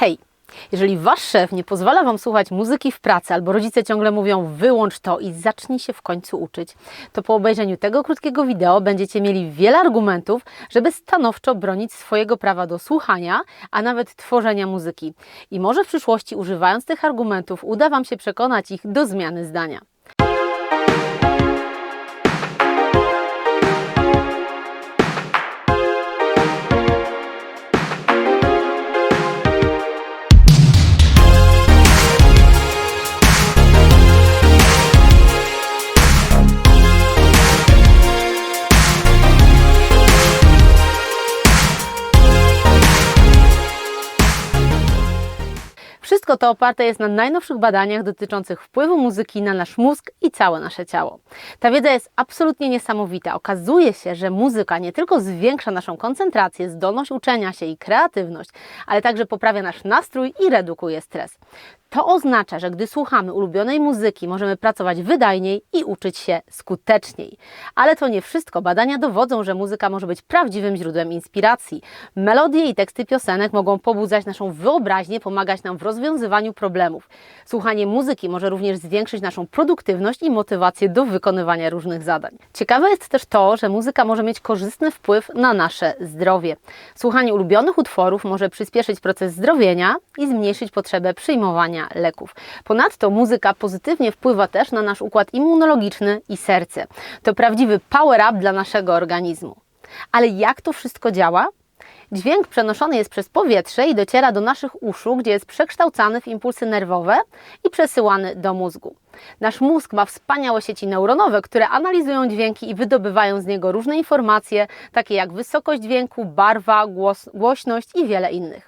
Hej! Jeżeli wasz szef nie pozwala wam słuchać muzyki w pracy, albo rodzice ciągle mówią wyłącz to i zacznij się w końcu uczyć, to po obejrzeniu tego krótkiego wideo będziecie mieli wiele argumentów, żeby stanowczo bronić swojego prawa do słuchania, a nawet tworzenia muzyki. I może w przyszłości używając tych argumentów uda wam się przekonać ich do zmiany zdania. Wszystko to oparte jest na najnowszych badaniach dotyczących wpływu muzyki na nasz mózg i całe nasze ciało. Ta wiedza jest absolutnie niesamowita. Okazuje się, że muzyka nie tylko zwiększa naszą koncentrację, zdolność uczenia się i kreatywność, ale także poprawia nasz nastrój i redukuje stres. To oznacza, że gdy słuchamy ulubionej muzyki, możemy pracować wydajniej i uczyć się skuteczniej. Ale to nie wszystko. Badania dowodzą, że muzyka może być prawdziwym źródłem inspiracji. Melodie i teksty piosenek mogą pobudzać naszą wyobraźnię, pomagać nam w rozwiązywaniu problemów. Słuchanie muzyki może również zwiększyć naszą produktywność i motywację do wykonywania różnych zadań. Ciekawe jest też to, że muzyka może mieć korzystny wpływ na nasze zdrowie. Słuchanie ulubionych utworów może przyspieszyć proces zdrowienia i zmniejszyć potrzebę przyjmowania leków. Ponadto muzyka pozytywnie wpływa też na nasz układ immunologiczny i serce. To prawdziwy power up dla naszego organizmu. Ale jak to wszystko działa? Dźwięk przenoszony jest przez powietrze i dociera do naszych uszu, gdzie jest przekształcany w impulsy nerwowe i przesyłany do mózgu. Nasz mózg ma wspaniałe sieci neuronowe, które analizują dźwięki i wydobywają z niego różne informacje, takie jak wysokość dźwięku, barwa, głos, głośność i wiele innych.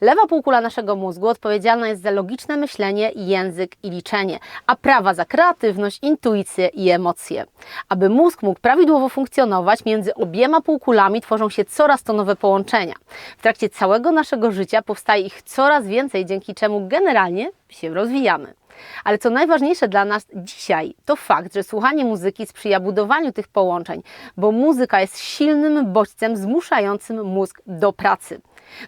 Lewa półkula naszego mózgu odpowiedzialna jest za logiczne myślenie, język i liczenie, a prawa za kreatywność, intuicję i emocje. Aby mózg mógł prawidłowo funkcjonować, między obiema półkulami tworzą się coraz to nowe połączenia. W trakcie całego naszego życia powstaje ich coraz więcej, dzięki czemu generalnie się rozwijamy. Ale co najważniejsze dla nas dzisiaj, to fakt, że słuchanie muzyki sprzyja budowaniu tych połączeń, bo muzyka jest silnym bodźcem zmuszającym mózg do pracy.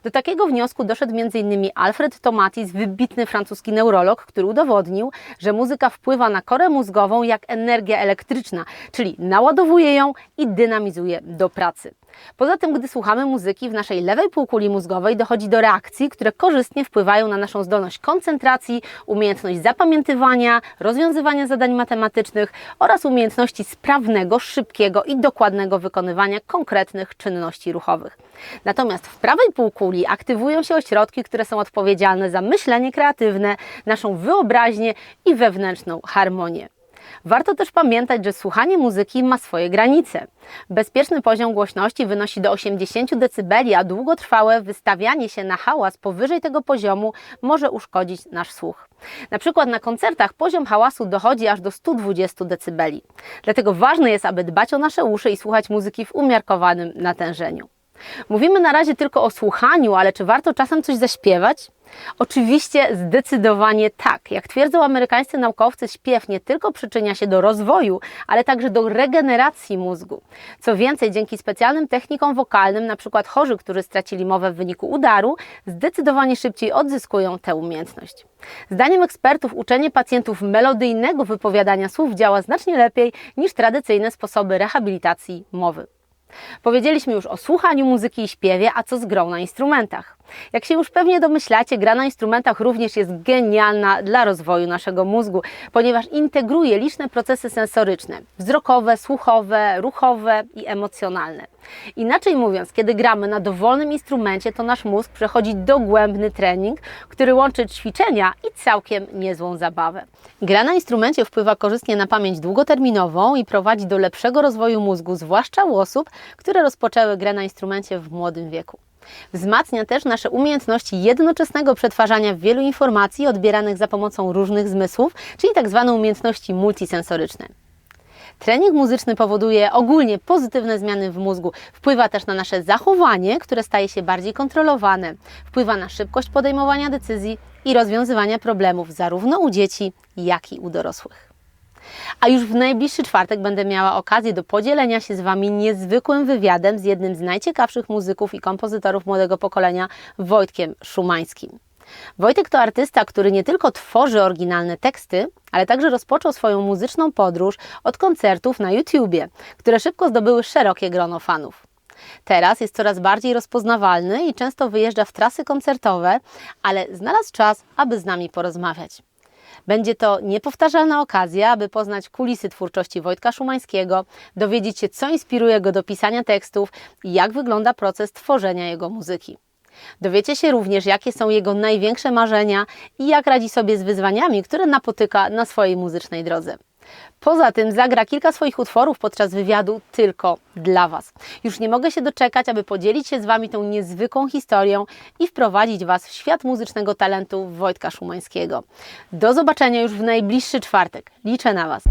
Do takiego wniosku doszedł m.in. Alfred Tomatis, wybitny francuski neurolog, który udowodnił, że muzyka wpływa na korę mózgową jak energia elektryczna, czyli naładowuje ją i dynamizuje do pracy. Poza tym, gdy słuchamy muzyki, w naszej lewej półkuli mózgowej dochodzi do reakcji, które korzystnie wpływają na naszą zdolność koncentracji, umiejętność zapamiętywania, rozwiązywania zadań matematycznych oraz umiejętności sprawnego, szybkiego i dokładnego wykonywania konkretnych czynności ruchowych. Natomiast w prawej półkuli aktywują się ośrodki, które są odpowiedzialne za myślenie kreatywne, naszą wyobraźnię i wewnętrzną harmonię. Warto też pamiętać, że słuchanie muzyki ma swoje granice. Bezpieczny poziom głośności wynosi do 80 dB, a długotrwałe wystawianie się na hałas powyżej tego poziomu może uszkodzić nasz słuch. Na przykład na koncertach poziom hałasu dochodzi aż do 120 dB. Dlatego ważne jest, aby dbać o nasze uszy i słuchać muzyki w umiarkowanym natężeniu. Mówimy na razie tylko o słuchaniu, ale czy warto czasem coś zaśpiewać? Oczywiście zdecydowanie tak. Jak twierdzą amerykańscy naukowcy, śpiew nie tylko przyczynia się do rozwoju, ale także do regeneracji mózgu. Co więcej, dzięki specjalnym technikom wokalnym, przykład chorzy, którzy stracili mowę w wyniku udaru, zdecydowanie szybciej odzyskują tę umiejętność. Zdaniem ekspertów uczenie pacjentów melodyjnego wypowiadania słów działa znacznie lepiej niż tradycyjne sposoby rehabilitacji mowy. Powiedzieliśmy już o słuchaniu muzyki i śpiewie, a co z grą na instrumentach? Jak się już pewnie domyślacie, gra na instrumentach również jest genialna dla rozwoju naszego mózgu, ponieważ integruje liczne procesy sensoryczne wzrokowe, słuchowe, ruchowe i emocjonalne. Inaczej mówiąc, kiedy gramy na dowolnym instrumencie, to nasz mózg przechodzi dogłębny trening, który łączy ćwiczenia i całkiem niezłą zabawę. Gra na instrumencie wpływa korzystnie na pamięć długoterminową i prowadzi do lepszego rozwoju mózgu, zwłaszcza u osób, które rozpoczęły grę na instrumencie w młodym wieku. Wzmacnia też nasze umiejętności jednoczesnego przetwarzania wielu informacji odbieranych za pomocą różnych zmysłów, czyli tzw. Tak umiejętności multisensoryczne. Trening muzyczny powoduje ogólnie pozytywne zmiany w mózgu, wpływa też na nasze zachowanie, które staje się bardziej kontrolowane, wpływa na szybkość podejmowania decyzji i rozwiązywania problemów zarówno u dzieci, jak i u dorosłych. A już w najbliższy czwartek będę miała okazję do podzielenia się z Wami niezwykłym wywiadem z jednym z najciekawszych muzyków i kompozytorów młodego pokolenia, Wojtkiem Szumańskim. Wojtek to artysta, który nie tylko tworzy oryginalne teksty, ale także rozpoczął swoją muzyczną podróż od koncertów na YouTubie, które szybko zdobyły szerokie grono fanów. Teraz jest coraz bardziej rozpoznawalny i często wyjeżdża w trasy koncertowe, ale znalazł czas, aby z nami porozmawiać. Będzie to niepowtarzalna okazja, aby poznać kulisy twórczości Wojtka Szumańskiego, dowiedzieć się, co inspiruje go do pisania tekstów i jak wygląda proces tworzenia jego muzyki. Dowiecie się również, jakie są jego największe marzenia i jak radzi sobie z wyzwaniami, które napotyka na swojej muzycznej drodze. Poza tym zagra kilka swoich utworów podczas wywiadu tylko dla Was. Już nie mogę się doczekać, aby podzielić się z Wami tą niezwykłą historią i wprowadzić Was w świat muzycznego talentu Wojtka Szumańskiego. Do zobaczenia już w najbliższy czwartek. Liczę na Was.